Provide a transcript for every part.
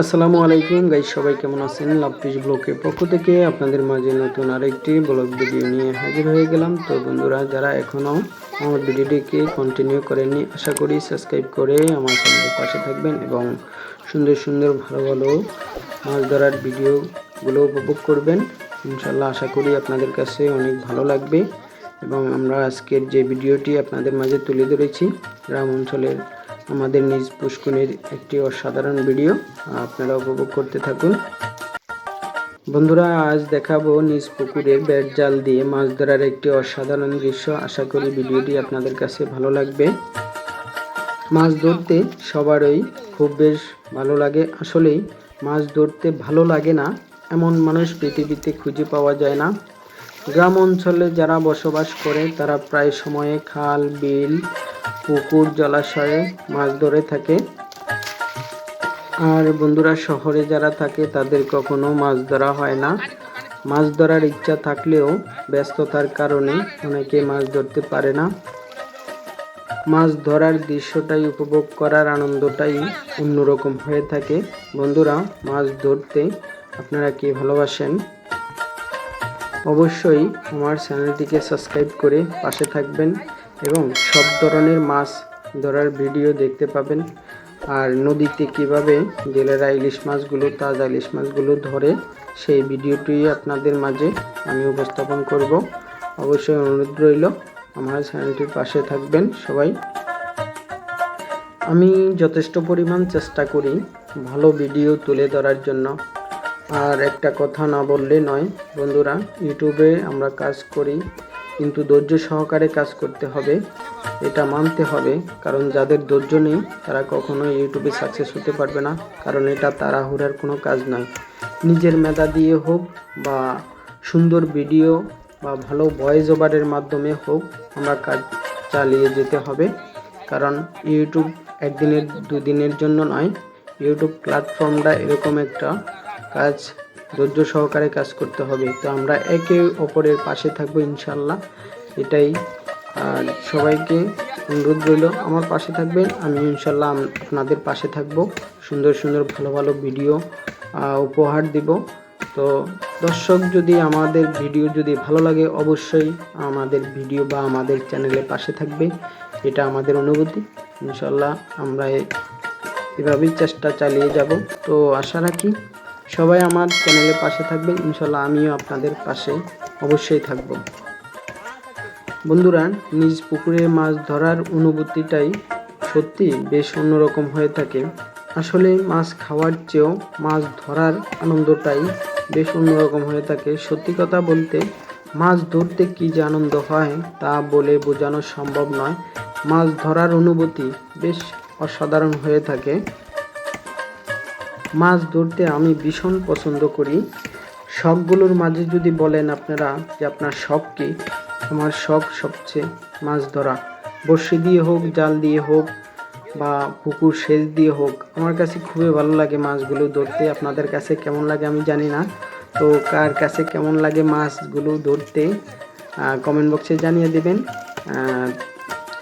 আসসালামু আলাইকুম গাইজ সবাই কেমন আছেন? লাভপিস ব্লকের পক্ষ থেকে আপনাদের মাঝে নতুন আরেকটি ব্লগ ভিডিও নিয়ে হাজির হয়ে গেলাম। তো বন্ধুরা, যারা এখনও আমার ভিডিওটিকে কন্টিনিউ করেননি, আশা করি সাবস্ক্রাইব করে আমার চ্যানেলের পাশে থাকবেন এবং সুন্দর সুন্দর ভালো ভালো মাছ ধরার ভিডিওগুলো উপভোগ করবেন। ইনশাল্লাহ আশা করি আপনাদের কাছে অনেক ভালো লাগবে এবং আমরা আজকের যে ভিডিওটি আপনাদের মাঝে তুলে ধরেছি, গ্রাম অঞ্চলের আমাদের নিজ পুষ্কুনির একটি অসাধারণ ভিডিও আপনারা উপভোগ করতে থাকুন। বন্ধুরা, আজ দেখাবো নিজ পুকুরে ব্যাট জাল দিয়ে মাছ ধরার একটি অসাধারণ দৃশ্য। আশা করি ভিডিওটি আপনাদের কাছে ভালো লাগবে। মাছ ধরতে সবারই খুব বেশ ভালো লাগে। আসলেই মাছ ধরতে ভালো লাগে না, এমন মানুষ পৃথিবীতে খুঁজে পাওয়া যায় না। গ্রাম অঞ্চলে যারা বসবাস করে, তারা প্রায় সময়ে খাল, বিল পুকুর জলাশয়ে মাছ ধরে থাকে। আর বন্ধুরা, শহরে যারা থাকে, তাদের কখনো মাছ ধরা হয় না। মাছ ধরার ইচ্ছা থাকলেও ব্যস্ততার কারণে অনেকে মাছ ধরতে পারে না। মাছ ধরার দৃশ্যটাই উপভোগ করার আনন্দটাই অন্যরকম হয়ে থাকে। বন্ধুরা, মাছ ধরতে আপনারা কি ভালোবাসেন? অবশ্যই আমার চ্যানেলটিকে সাবস্ক্রাইব করে পাশে থাকবেন। এবং সব ধরনের মাছ ধরার ভিডিও দেখতে পাবেন। আর নদীতে কীভাবে জেলেরা ইলিশ মাছগুলো, তাজা ইলিশ মাছগুলো ধরে, সেই ভিডিওটি আপনাদের মাঝে আমি উপস্থাপন করব। অবশ্যই অনুরোধ রইল, আমার চ্যানেলটির পাশে থাকবেন সবাই। আমি যথেষ্ট পরিমাণ চেষ্টা করি ভালো ভিডিও তুলে ধরার জন্য। আর একটা কথা না বললে নয়, বন্ধুরা, ইউটিউবে আমরা কাজ করি। কিন্তু ধৈর্য সহকারে কাজ করতে হবে। এটা মানতে হবে, কারণ যাদের ধৈর্য নেই, তারা কখনো ইউটিউবে সাকসেস হতে পারবে না, কারণ এটা তাড়াহুড়ার কোনো কাজ নয়। নিজের মেধা দিয়ে হোক বা সুন্দর ভিডিও বা ভালো ভয়েস ওভারের মাধ্যমে হোক, আমরা কাজ চালিয়ে যেতে হবে। কারণ ইউটিউব একদিনের দুদিনের জন্য নয়, ইউটিউব প্ল্যাটফর্মটা এরকম একটা কাজ ধৈর্য সহকারে কাজ করতে হবে। তো আমরা একে অপরের পাশে থাকব ইনশাল্লাহ এটাই। আর সবাইকে অনুরোধ রইল, আমার পাশে থাকবেন, আমি ইনশাল্লাহ আপনাদের পাশে থাকব। সুন্দর সুন্দর, ভালো ভালো ভিডিও উপহার দিব। তো দর্শক, যদি আমাদের ভিডিও যদি ভালো লাগে, অবশ্যই আমাদের ভিডিও বা আমাদের চ্যানেলের পাশে থাকবে। এটা আমাদের অনুভূতি। ইনশাল্লাহ আমরা এভাবেই চেষ্টা চালিয়ে যাব। তো আশা রাখি সবাই আমার চ্যানেলের পাশে থাকবেন। ইনশাল্লাহ আমিও আপনাদের পাশে অবশ্যই থাকব। বন্ধুরা, নিজ পুকুরে মাছ ধরার অনুভূতিটাই সত্যি বেশ অন্যরকম হয়ে থাকে। আসলে মাছ খাওয়ার চেয়েও মাছ ধরার আনন্দটাই বেশ অন্যরকম হয়ে থাকে। সত্যি কথা বলতে, মাছ ধরতে কী যে আনন্দ হয় তা বলে বোঝানো সম্ভব নয়। মাছ ধরার অনুভূতি বেশ অসাধারণ হয়ে থাকে। মাছ ধরতে আমি ভীষণ পছন্দ করি। শখগুলোর মাঝে যদি বলেন আপনারা যে আপনার শখ কী, আমার শখ সবচেয়ে মাছ ধরা। বড়শি দিয়ে হোক, জাল দিয়ে হোক বা পুকুর সেচ দিয়ে হোক, আমার কাছে খুবই ভালো লাগে মাছগুলো ধরতে। আপনাদের কাছে কেমন লাগে আমি জানি না। তো কার কাছে কেমন লাগে মাছগুলো ধরতে কমেন্ট বক্সে জানিয়ে দেবেন।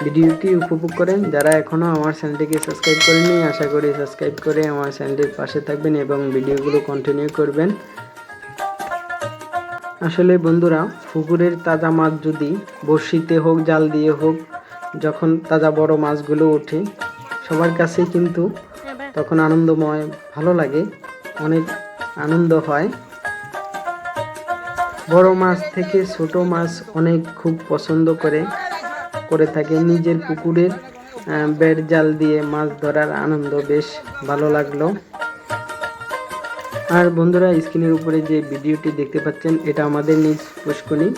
ভিডিওটি উপভোগ করেন। যারা এখনও আমার চ্যানেলটিকে সাবস্ক্রাইব করেনি আশা করি সাবস্ক্রাইব করে আমার চ্যানেলটির পাশে থাকবেন এবং ভিডিওগুলো কন্টিনিউ করবেন। আসলে বন্ধুরা, পুকুরের তাজা মাছ যদি বড়শিতে হোক, জাল দিয়ে হোক, যখন তাজা বড় মাছগুলো ওঠে, সবার কাছেই কিন্তু তখন আনন্দময়, ভালো লাগে, অনেক আনন্দ হয়। বড় মাছ থেকে ছোট মাছ অনেক খুব পছন্দ করে। করে থাকে। নিজের পুকুরের বেড় জাল দিয়ে মাছ ধরার আনন্দ বেশ ভালো লাগল। আর বন্ধুরা, স্ক্রিনের উপরে যে ভিডিওটি দেখতে পাচ্ছেন, এটা আমাদের নিজ পুষ্কনি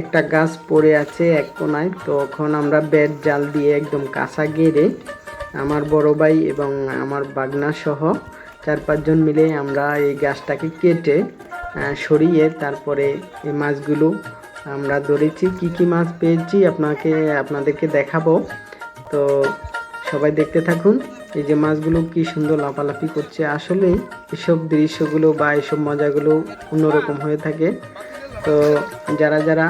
একটা গাছ পড়ে আছে এক কোনায়। তখন আমরা বেড জাল দিয়ে একদম কাঁচা গেড়ে আমার বড় ভাই এবং আমার বাগনা সহ চার পাঁচজন মিলে আমরা এই গাছটাকে কেটে সরিয়ে তারপরে এই মাছগুলো আমরা ধরেছি কি কি মাছ পেয়েছি, আপনাকে, আপনাদেরকে দেখাবো। তো সবাই দেখতে থাকুন, এই যে মাছগুলো কি সুন্দর লাফালাফি করছে। আসলে এসব দৃশ্যগুলো বা এসব মজাগুলো অন্যরকম হয়ে থাকে। তো যারা যারা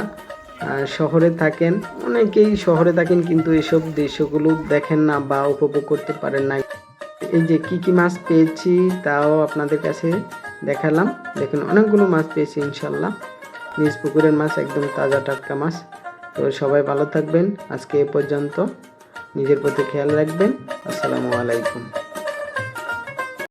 শহরে থাকেন, অনেকেই শহরে থাকেন কিন্তু এসব দৃশ্যগুলো দেখেন না বা উপভোগ করতে পারেন না। এই যে কি কি মাছ পেয়েছি, তাও আপনাদের কাছে দেখালাম। দেখুন, অনেকগুলো মাছ পেয়েছি, ইনশাল্লাহ। নিজ পুকুরের মাছ, একদম তাজা টাটকা মাছ। তো সবাই ভালো থাকবেন। আজকে এ পর্যন্ত। নিজের প্রতি খেয়াল রাখবেন। আসসালামু আলাইকুম।